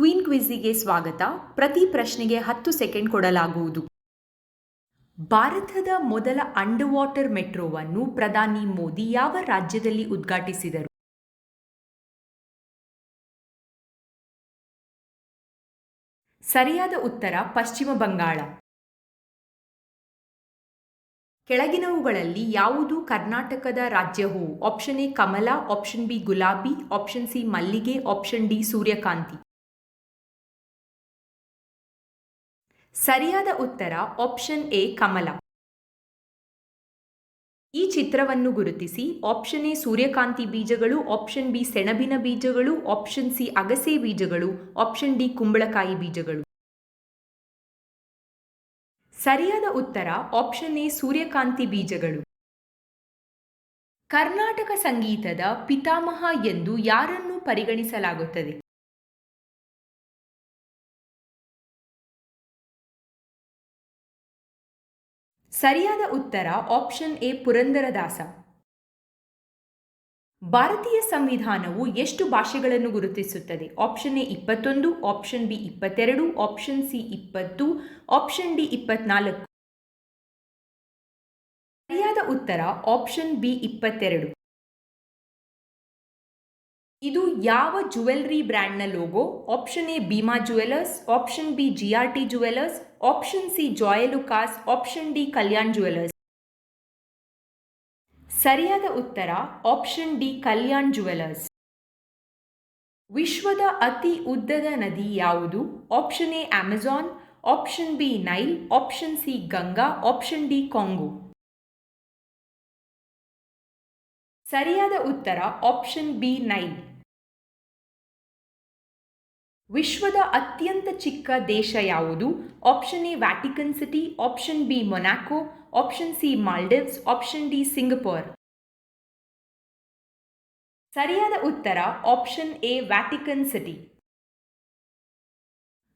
Queen ಕ್ವಿಝಿಗೆ ಸ್ವಾಗತ. ಪ್ರತಿ ಪ್ರಶ್ನೆಗೆ ಹತ್ತು ಸೆಕೆಂಡ್ ಕೊಡಲಾಗುವುದು. ಭಾರತದ ಮೊದಲ ಅಂಡರ್ ವಾಟರ್ ಮೆಟ್ರೋವನ್ನು ಪ್ರಧಾನಿ ಮೋದಿ ಯಾವ ರಾಜ್ಯದಲ್ಲಿ ಉದ್ಘಾಟಿಸಿದರು? ಸರಿಯಾದ ಉತ್ತರ, ಪಶ್ಚಿಮ ಬಂಗಾಳ. ಕೆಳಗಿನವುಗಳಲ್ಲಿ ಯಾವುದು ಕರ್ನಾಟಕದ ರಾಜ್ಯ ಹೂವು ಆಪ್ಷನ್ ಎ ಕಮಲ, ಆಪ್ಷನ್ ಬಿ ಗುಲಾಬಿ, ಆಪ್ಷನ್ ಸಿ ಮಲ್ಲಿಗೆ, ಆಪ್ಷನ್ ಡಿ ಸೂರ್ಯಕಾಂತಿ. ಸರಿಯಾದ ಉತ್ತರ ಆಪ್ಷನ್ ಎ ಕಮಲ. ಈ ಚಿತ್ರವನ್ನು ಗುರುತಿಸಿ ಆಪ್ಷನ್ ಎ ಸೂರ್ಯಕಾಂತಿ ಬೀಜಗಳು ಆಪ್ಷನ್ ಬಿ ಸೆಣಬಿನ ಬೀಜಗಳು ಆಪ್ಷನ್ ಸಿ ಅಗಸೆ ಬೀಜಗಳು ಆಪ್ಷನ್ ಡಿ ಕುಂಬಳಕಾಯಿ ಬೀಜಗಳು. ಸರಿಯಾದ ಉತ್ತರ ಆಪ್ಷನ್ ಎ ಸೂರ್ಯಕಾಂತಿ ಬೀಜಗಳು. ಕರ್ನಾಟಕ ಸಂಗೀತದ ಪಿತಾಮಹ ಎಂದು ಯಾರನ್ನು ಪರಿಗಣಿಸಲಾಗುತ್ತದೆ? ಸರಿಯಾದ ಉತ್ತರ ಆಪ್ಷನ್ ಎ ಪುರಂದರದಾಸ. ಭಾರತೀಯ ಸಂವಿಧಾನವು ಎಷ್ಟು ಭಾಷೆಗಳನ್ನು ಗುರುತಿಸುತ್ತದೆ? ಆಪ್ಷನ್ ಎ ಇಪ್ಪತ್ತೊಂದು, ಆಪ್ಷನ್ ಬಿ ಇಪ್ಪತ್ತೆರಡು, ಆಪ್ಷನ್ ಸಿ ಇಪ್ಪತ್ತು, ಆಪ್ಷನ್ ಡಿ ಇಪ್ಪತ್ನಾಲ್ಕು. ಸರಿಯಾದ ಉತ್ತರ ಆಪ್ಷನ್ ಬಿ ಇಪ್ಪತ್ತೆರಡು. ಇದು ಯಾವ ಜುವೆಲ್ರಿ ಬ್ರ್ಯಾಂಡ್ನ logo option A Bhima jewellers option B G R T jewellers option C Joyalukkas option D Kalyan jewellers ಸರಿಯಾದ ಉತ್ತರ ಆಪ್ಷನ್ ಡಿ ಕಲ್ಯಾಣ್ ಜುವೆಲರ್ಸ್ ವಿಶ್ವದ ಅತಿ ಉದ್ದದ ನದಿ ಯಾವುದು? Option A Amazon option B Nile option C Ganga option D Congo ಸರಿಯಾದ ಉತ್ತರ option B Nile ವಿಶ್ವದ ಅತ್ಯಂತ ಚಿಕ್ಕ ದೇಶ ಯಾವುದು? Option A Vatican city option B Monaco option C Maldives option D Singapore ಸರಿಯಾದ ಉತ್ತರ ಆಪ್ಷನ್ ಎ ವ್ಯಾಟಿಕನ್ ಸಿಟಿ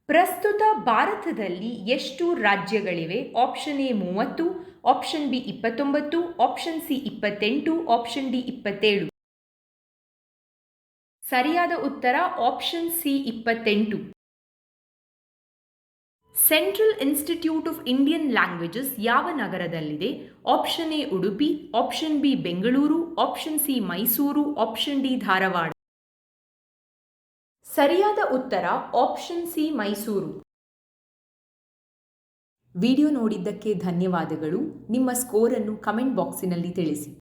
ಪ್ರಸ್ತುತ ಭಾರತದಲ್ಲಿ ಎಷ್ಟು ರಾಜ್ಯಗಳಿವೆ? ಆಪ್ಷನ್ ಎ ಮೂವತ್ತು ಆಪ್ಷನ್ ಬಿ ಇಪ್ಪತ್ತೊಂಬತ್ತು ಆಪ್ಷನ್ ಸಿ ಇಪ್ಪತ್ತೆಂಟು ಆಪ್ಷನ್ ಡಿ ಇಪ್ಪತ್ತೇಳು. ಸರಿಯಾದ ಉತ್ತರ ಆಪ್ಷನ್ ಸಿ ಇಪ್ಪತ್ತೆಂಟು. Central institute of Indian languages ಯಾವ ನಗರದಲ್ಲಿದೆ? Option A Udupi option B Bengaluru option C Mysuru option D Dharwad. ಸರಿಯಾದ ಉತ್ತರ ಆಪ್ಷನ್ ಸಿ ಮೈಸೂರು. ವಿಡಿಯೋ ನೋಡಿದ್ದಕ್ಕೆ ಧನ್ಯವಾದಗಳು. ನಿಮ್ಮ ಸ್ಕೋರನ್ನು ಕಮೆಂಟ್ ಬಾಕ್ಸಿನಲ್ಲಿ ತಿಳಿಸಿ.